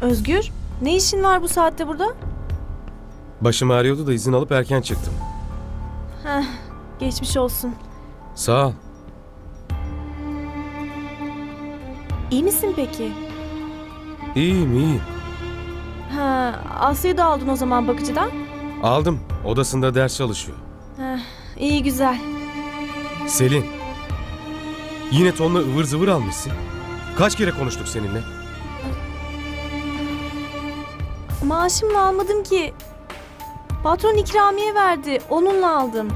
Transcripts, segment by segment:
Özgür, ne işin var bu saatte burada? Başım ağrıyordu da izin alıp erken çıktım. Heh, geçmiş olsun. Sağ ol. İyi misin peki? İyiyim iyiyim. Ha, Asya'yı da aldın o zaman bakıcıdan. Aldım. Odasında ders çalışıyor. Heh, iyi güzel. Selin. Yine tonla ıvır zıvır almışsın. Kaç kere konuştuk seninle? Maaşımla almadım ki. Patron ikramiye verdi. Onunla aldım.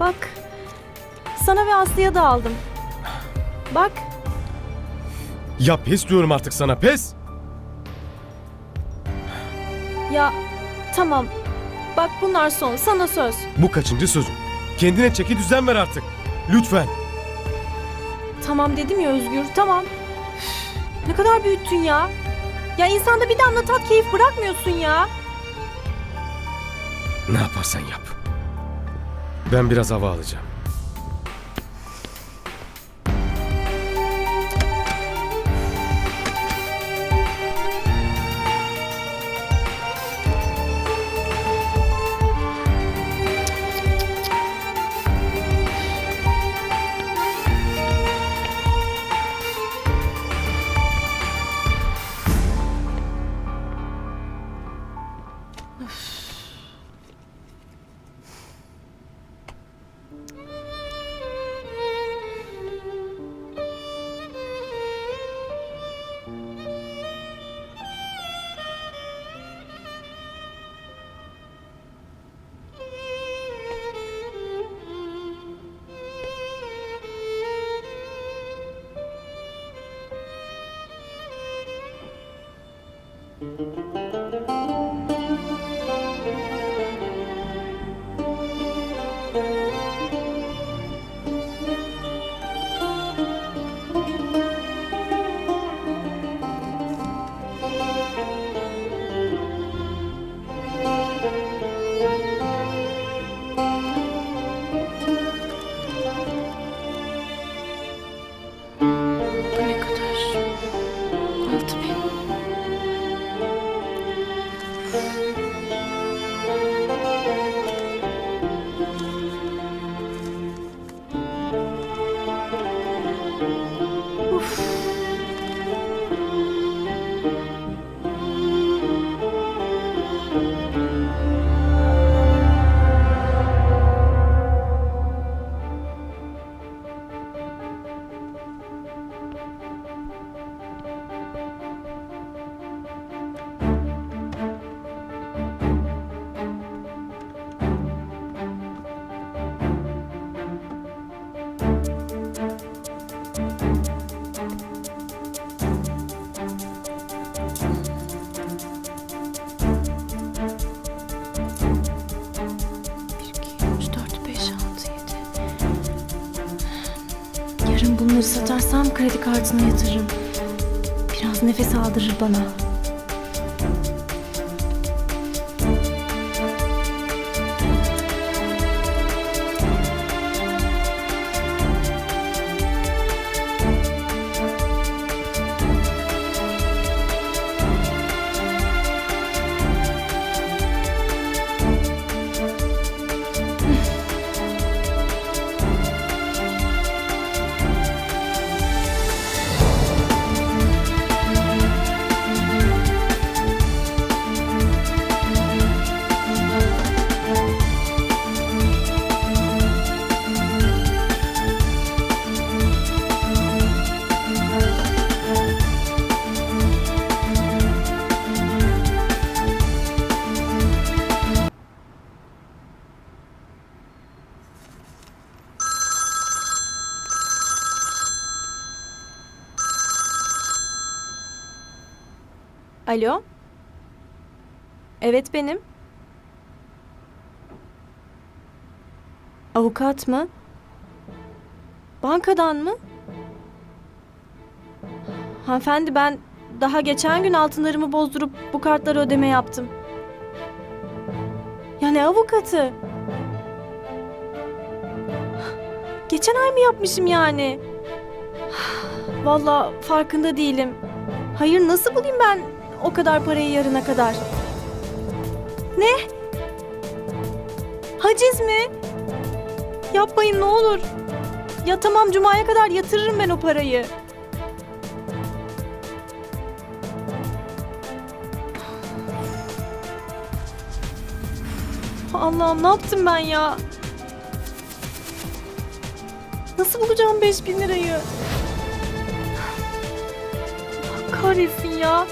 Bak. Sana ve Aslı'ya da aldım. Bak. Ya pes diyorum artık sana pes. Ya tamam. Bak bunlar son. Sana söz. Bu kaçıncı sözüm? Kendine çeki düzen ver artık. Lütfen. Tamam dedim ya Özgür. Tamam. Ne kadar büyüttün ya. Ya insanda bir damla tat keyif bırakmıyorsun ya. Ne yaparsan yap. Ben biraz hava alacağım. Satarsam kredi kartına yatırırım. Biraz nefes aldırır bana. Alo? Evet benim. Avukat mı? Bankadan mı? Hanımefendi ben daha geçen gün altınlarımı bozdurup bu kartları ödeme yaptım. Ya ne avukatı? Geçen ay mı yapmışım yani? Vallahi farkında değilim. Hayır nasıl bulayım ben o kadar parayı yarına kadar? Ne? Haciz mi? Yapmayın ne olur. Ya tamam cumaya kadar yatırırım ben o parayı. Allah'ım ne yaptım ben ya? Nasıl bulacağım 5000 lirayı? Allah kahretsin ya.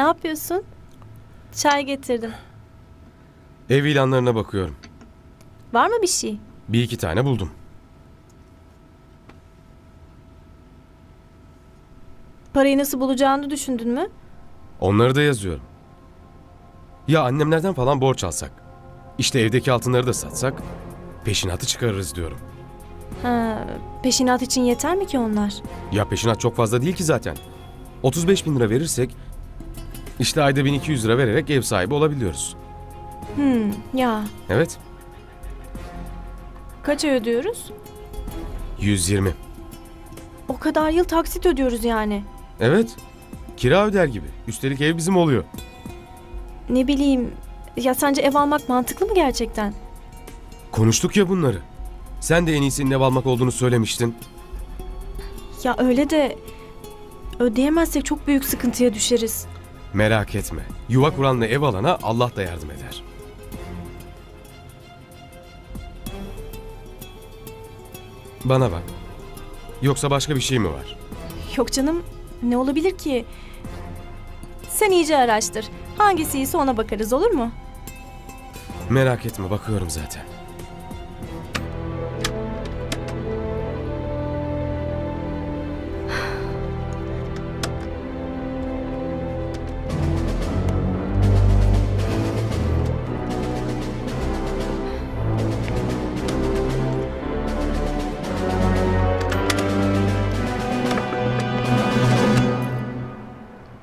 Ne yapıyorsun? Çay getirdim. Ev ilanlarına bakıyorum. Var mı bir şey? Bir iki tane buldum. Parayı nasıl bulacağını düşündün mü? Onları da yazıyorum. Ya annemlerden falan borç alsak. İşte evdeki altınları da satsak. Peşinatı çıkarırız diyorum. Ha, peşinat için yeter mi ki onlar? Ya peşinat çok fazla değil ki zaten. 35 bin lira verirsek işte ayda 1200 lira vererek ev sahibi olabiliyoruz. Hmm, ya Evet. kaç ay ödüyoruz? 120. O kadar yıl taksit ödüyoruz yani. Evet. Kira öder gibi. Üstelik ev bizim oluyor. Ne bileyim, ya sence ev almak mantıklı mı gerçekten? Konuştuk ya bunları. Sen de en iyisinin ev almak olduğunu söylemiştin. Ya öyle de ödeyemezsek çok büyük sıkıntıya düşeriz. Merak etme. Yuva kuranla ev alana Allah da yardım eder. Bana bak. Yoksa başka bir şey mi var? Yok canım, ne olabilir ki? Sen iyice araştır. Hangisi iyiyse ona bakarız olur mu? Merak etme bakıyorum zaten.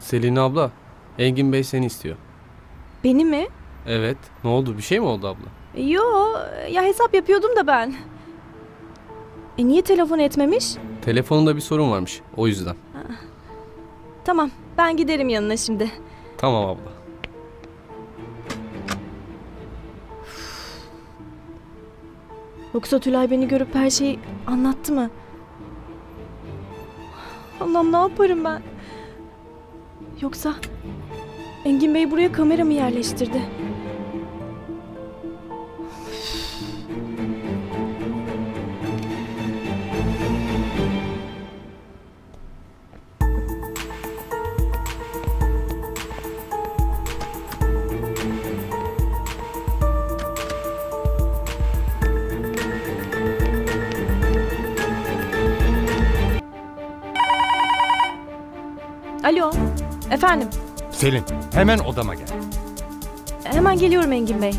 Selin abla, Engin Bey seni istiyor. Beni mi? Evet, ne oldu? Bir şey mi oldu abla? Yo, ya hesap yapıyordum da ben. E niye telefon etmemiş? Telefonunda bir sorun varmış, o yüzden. Tamam, ben giderim yanına şimdi. Tamam abla. Yoksa Tülay beni görüp her şeyi anlattı mı? Allah'ım ne yaparım ben? Yoksa Engin Bey buraya kamera mı yerleştirdi? Efendim. Selin, hemen odama gel. Hemen geliyorum Engin Bey.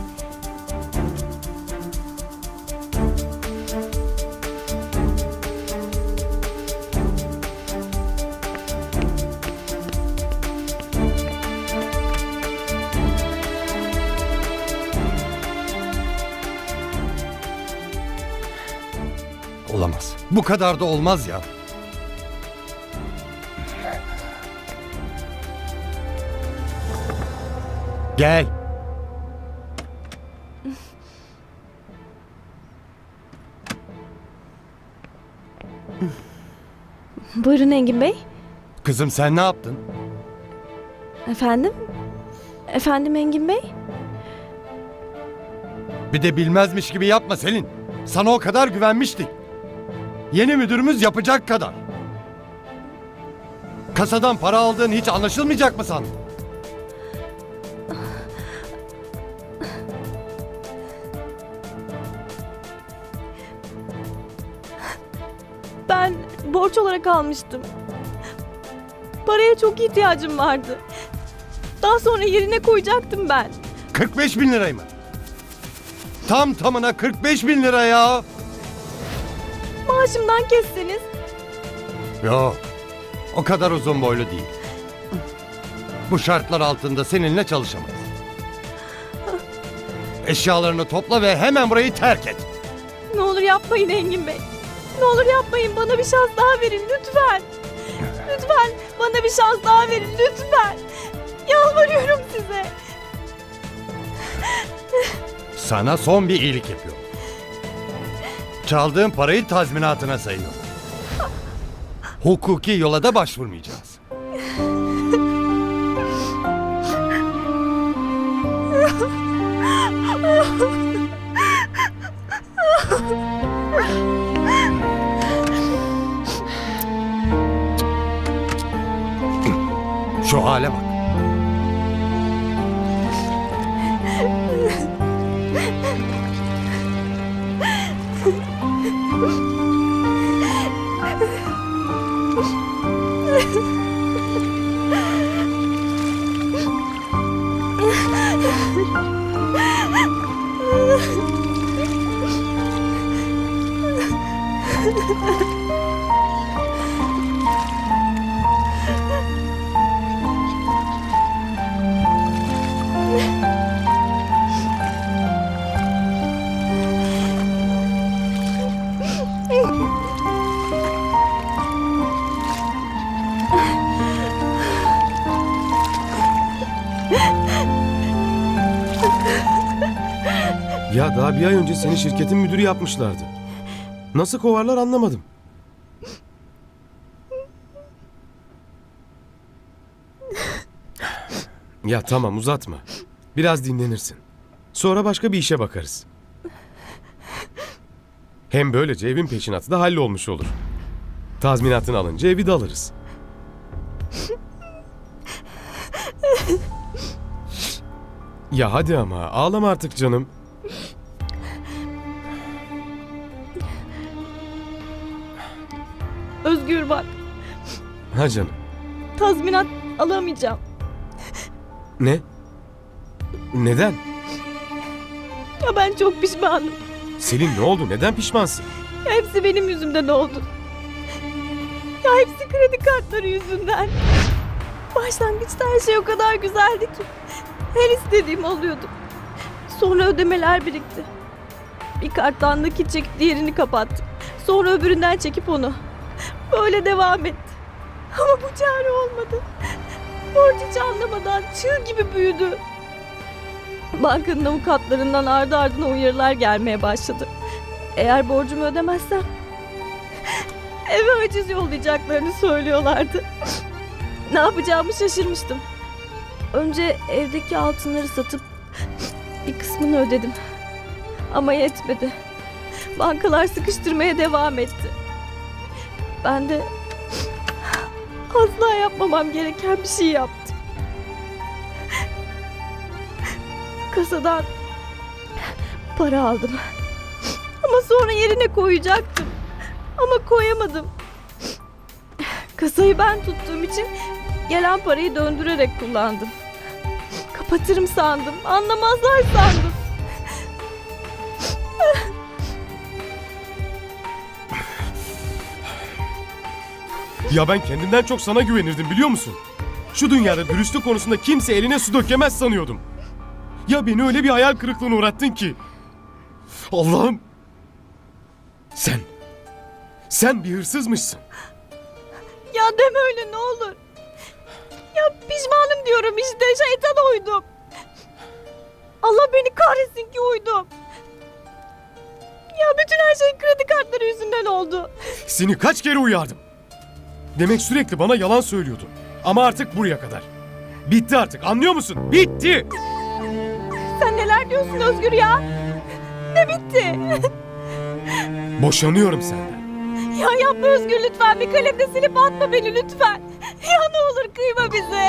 Olamaz. Bu kadar da olmaz ya. Gel. Buyurun Engin Bey. Kızım sen ne yaptın? Efendim? Efendim Engin Bey? Bir de bilmezmiş gibi yapma Selin. Sana o kadar güvenmiştik. Yeni müdürümüz yapacak kadar. Kasadan para aldığın hiç anlaşılmayacak mı sandın? Ben borç olarak almıştım. Paraya çok ihtiyacım vardı. Daha sonra yerine koyacaktım ben. 45 bin lirayı mı? Tam tamına 45 bin lira ya. Maaşımdan kesseniz. Yok. O kadar uzun boylu değil. Bu şartlar altında seninle çalışamayız. Eşyalarını topla ve hemen burayı terk et. Ne olur yapmayın Engin Bey. Ne olur yapmayın bana bir şans daha verin lütfen. Lütfen bana bir şans daha verin lütfen. Yalvarıyorum size. Sana son bir iyilik yapıyorum. Çaldığın parayı tazminatına sayıyorum. Hukuki yola da başvurmayacağız. daha bir ay önce seni şirketin müdürü yapmışlardı. Nasıl kovarlar anlamadım. Ya tamam uzatma. Biraz dinlenirsin. Sonra başka bir işe bakarız. Hem böylece evin peşinatı da hallolmuş olur. Tazminatını alınca evi de alırız. Ya hadi ama ağlama artık canım. Ha canım. tazminat alamayacağım. Ne? Neden? Ya ben çok pişmanım. Selin ne oldu? Neden pişmansın? Ya hepsi benim yüzümden oldu. Ya hepsi kredi kartları yüzünden. Başlangıçta her şey o kadar güzeldi ki. Her istediğim oluyordu. Sonra ödemeler birikti. Bir karttan nakit çekip diğerini kapattım. Sonra öbüründen çekip onu. Böyle devam etti. Ama bu çare olmadı. Borç hiç anlamadan çığ gibi büyüdü. Bankanın avukatlarından ardı ardına uyarılar gelmeye başladı. Eğer borcumu ödemezsem eve haciz yollayacaklarını söylüyorlardı. ne yapacağımı şaşırmıştım. Önce evdeki altınları satıp bir kısmını ödedim. Ama yetmedi. Bankalar sıkıştırmaya devam etti. Ben de asla yapmamam gereken bir şey yaptım. Kasadan para aldım. Ama sonra yerine koyacaktım. Ama koyamadım. Kasayı ben tuttuğum için gelen parayı döndürerek kullandım. Kapatırım sandım. Anlamazlar sandım. Ya ben kendimden çok sana güvenirdim biliyor musun? Şu dünyada dürüstlük konusunda kimse eline su dökemez sanıyordum. Ya beni öyle bir hayal kırıklığına uğrattın ki. Allah'ım. Sen, Sen bir hırsızmışsın. Ya deme öyle ne olur. Ya pişmanım diyorum işte şeytana uydum. Allah beni kahretsin ki uydum. Ya bütün her şey kredi kartları yüzünden oldu. Seni kaç kere uyardım. Demek sürekli bana yalan söylüyordun. Ama artık buraya kadar. Bitti artık anlıyor musun? Bitti. Sen neler diyorsun Özgür ya? Ne bitti? Boşanıyorum senden. ya yapma Özgür lütfen bir kalemle silip atma beni lütfen. Ya ne olur kıyma bize.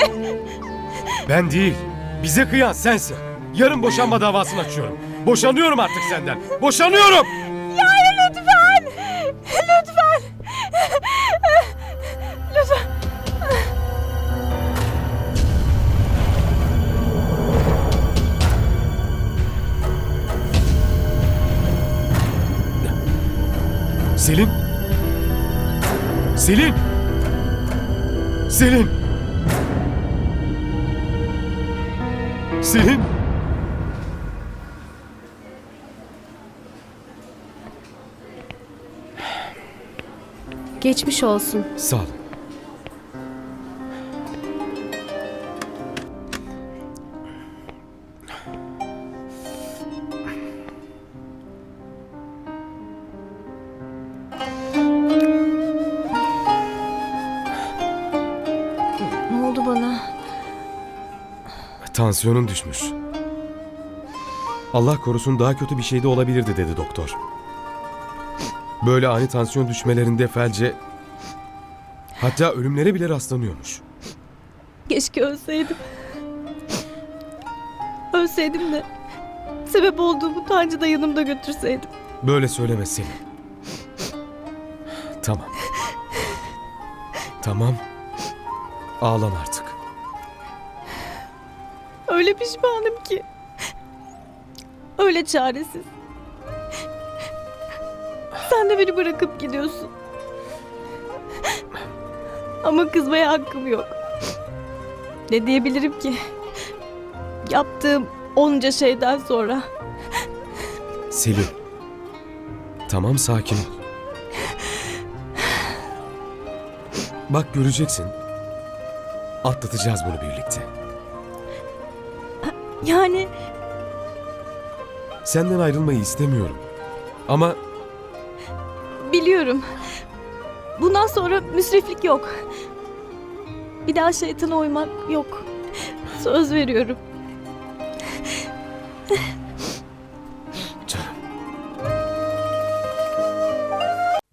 Ben değil. Bize kıyan sensin. Yarın boşanma davasını açıyorum. Boşanıyorum artık senden. Boşanıyorum. Ya hayır. Lütfen. Lütfen. Selin. Selin. Selin. Selin. Geçmiş olsun. Sağ ol. Ne oldu bana? Tansiyonun düşmüş. Allah korusun daha kötü bir şey de olabilirdi dedi doktor. Böyle ani tansiyon düşmelerinde felce hatta ölümlere bile rastlanıyormuş. Keşke ölseydim. Ölseydim de sebep olduğum utancı da yanımda götürseydim. Böyle söyleme Selin. Tamam. Ağlama artık. Öyle pişmanım ki. Öyle çaresiz. Sen de beni bırakıp gidiyorsun. Ama kızmaya hakkım yok. Ne diyebilirim ki? Yaptığım onca şeyden sonra. Selin. Tamam sakin ol. Bak göreceksin. Atlatacağız bunu birlikte. Yani Senden ayrılmayı istemiyorum. Ama biliyorum. Bundan sonra müsriflik yok. Bir daha şeytana uymak yok. Söz veriyorum.